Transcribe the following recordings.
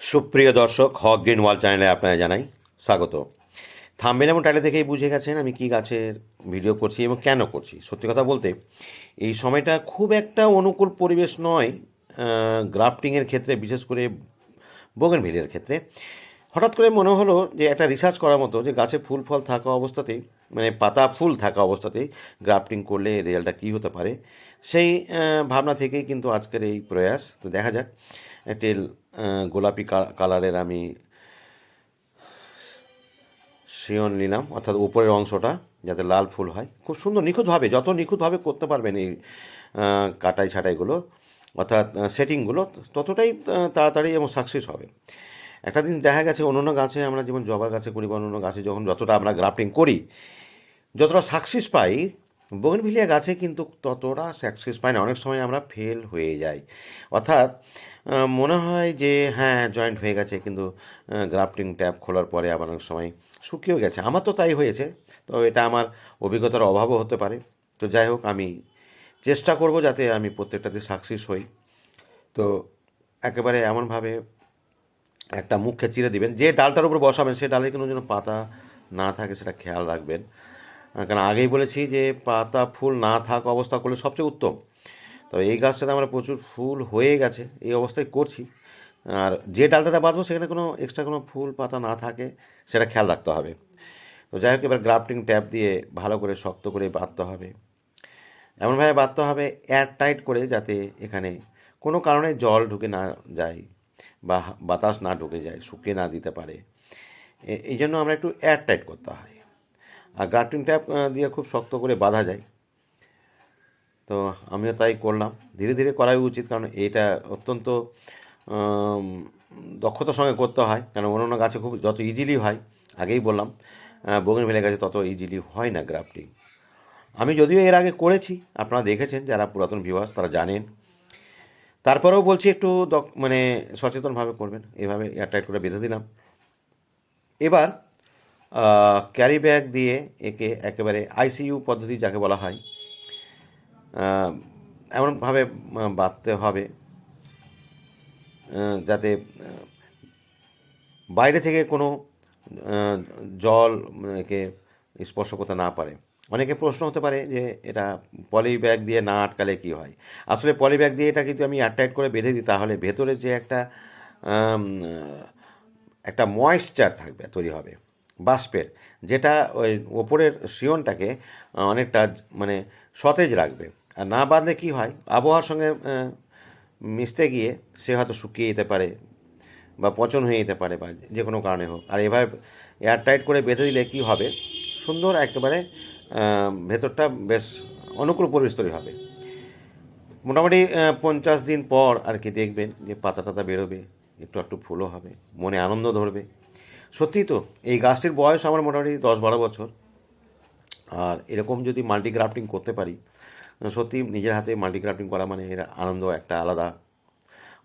সুপ্রিয় দর্শক, হক গ্রিন ওয়াল চ্যানেলে আপনারা জানাই স্বাগত। থাম্বেল এবং টাইলে দেখেই বুঝে গেছেন আমি কী গাছের ভিডিও করছি এবং কেন করছি। সত্যি কথা বলতে, এই সময়টা খুব একটা অনুকূল পরিবেশ নয় গ্রাফটিংয়ের ক্ষেত্রে, বিশেষ করে বোগেন ভিলের ক্ষেত্রে। হঠাৎ করে মনে হলো যে একটা রিসার্চ করার মতো, যে গাছে ফুল, ফল থাকা অবস্থাতেই মানে পাতা, ফুল থাকা অবস্থাতেই গ্রাফটিং করলে রেজাল্টটা কী হতে পারে? সেই ভাবনা থেকেই কিন্তু আজকের এই প্রয়াস। তো দেখা যাক একটি গোলাপি কালারের আমি শিয়ন নিলাম, অর্থাৎ উপরের অংশটা যাতে লাল ফুল হয়। খুব সুন্দর, নিখুঁতভাবে, যত নিখুঁতভাবে করতে পারবেন এই কাটাই ছাটাইগুলো অর্থাৎ সেটিংগুলো ততটাই তাড়াতাড়ি এবং সাকসেস হবে। একটা দিন দেখা গেছে অন্য গাছে আমরা যেমন জবার গাছে করি বা অন্য গাছে যখন যতটা আমরা গ্রাফটিং করি, যতটা সাকসেস পাই বোগেনভিলিয়া গাছে কিন্তু ততটা সাকসেস পাই না। অনেক সময় আমরা ফেল হয়ে যাই। অর্থাৎ মনে হয় যে হ্যাঁ জয়েন্ট হয়ে গেছে কিন্তু গ্রাফটিং ট্যাপ খোলার পরে আবার অনেক সময় শুকিয়েও গেছে। আমার তো তাই হয়েছে, তো এটা আমার অভিজ্ঞতার অভাবও হতে পারে। তো যাই হোক, আমি চেষ্টা করব যাতে আমি প্রত্যেকটাতে সাকসেস হই। তো একেবারে এমনভাবে একটা মুখে চিরে দিবেন। যে ডালটার উপর বসাবেন সেই ডালে কোনো যেন পাতা না থাকে, সেটা খেয়াল রাখবেন। কারণ আগেই বলেছি যে পাতা, ফুল না থাকা অবস্থা করলে সবচেয়ে উত্তম। তো এই গাছটাতে আমরা প্রচুর ফুল হয়ে গেছে, এই অবস্থায় করছি। আর যে ডালটাতে বাঁধবো, সেখানে কোনো এক্সট্রা কোনো ফুল, পাতা না থাকে, সেটা খেয়াল রাখতে হবে। তো যাই হোক, এবার গ্রাফটিং ট্যাপ দিয়ে ভালো করে শক্ত করে বাঁধতে হবে। এমনভাবে বাঁধতে হবে এয়ার টাইট করে, যাতে এখানে কোনো কারণে জল ঢুকে না যায়। বা বাতাস না ঢুকে যায়, শুকিয়ে না দিতে পারে। এই জন্য আমরা একটু এয়ার টাইট করতে হয়। আর গ্রাফটিং ট্যাপ দিয়ে খুব শক্ত করে বাঁধা যায়। তো আমিও তাই করলাম। ধীরে ধীরে করাই উচিত, কারণ এটা অত্যন্ত দক্ষতার সঙ্গে করতে হয়। কারণ অন্য গাছে খুব, যত ইজিলি হয়, আগেই বললাম বগেন ভেলে গাছে তত ইজিলি হয় না গ্রাফটিং আমি যদিও এর আগে করেছি, আপনারা দেখেছেন, যারা পুরাতন ভিউয়ার্স তারা জানেন। তারপরেও বলছি একটু মানে সচেতনভাবে করবেন। এভাবে এয়ারটাইট করে বেঁধে দিলাম। এবার ক্যারি ব্যাগ দিয়ে একে একেবারে আইসিইউ পদ্ধতি যাকে বলা হয় এমনভাবে বাঁধতে হবে যাতে বাইরে থেকে কোনো জল একে স্পর্শ করতে না পারে। অনেকে প্রশ্ন হতে পারে যে এটা পলি ব্যাগ দিয়ে না আটকালে কি হয়? আসলে পলি ব্যাগ দিয়ে এটা কিন্তু আমি এয়ারটাইট করে বেঁধে দিই, তাহলে ভেতরে যে একটা একটা ময়েশ্চার থাকবে, তৈরি হবে, বাষ্পের, যেটা ওই ওপরের শিয়নটাকে অনেকটা মানে সতেজ রাখবে। আর না বাঁধলে কী হয়? আবহাওয়ার সঙ্গে মিশতে গিয়ে সে হয়তো শুকিয়ে যেতে পারে বা পচন হয়ে যেতে পারে বা যে কোনো কারণে হোক। আর এভাবে এয়ার টাইট করে বেঁধে দিলে কী হবে? সুন্দর একেবারে ভেতরটা বেশ অনুকূল পরিবেশ তৈরি হবে। মোটামুটি পঞ্চাশ দিন পর আর কি দেখবেন যে পাতা টাতা বেরোবে, একটু একটু ফুলও হবে, মনে আনন্দ ধরবে। সত্যিই তো, এই গাছটির বয়স আমার মোটামুটি দশ বারো বছর। আর এরকম যদি মাল্টি গ্রাফটিং করতে পারি সত্যি নিজের হাতে মাল্টি গ্রাফটিং করা মানে এর আনন্দ একটা আলাদা।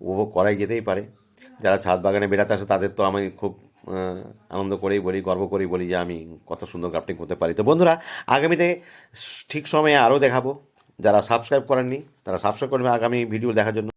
উপভোগ করাই যেতেই পারে। যারা ছাদ বাগানে বেড়াতে আসে তাদের তো আমি খুব আনন্দ করেই বলি, গর্ব করেই বলি যে আমি কত সুন্দর গ্রাফটিং করতে পারি। তো বন্ধুরা, আগামীতে ঠিক সময়ে আরও দেখাবো। যারা সাবস্ক্রাইব করেননি, তারা সাবস্ক্রাইব করবে আগামী ভিডিও দেখার জন্য।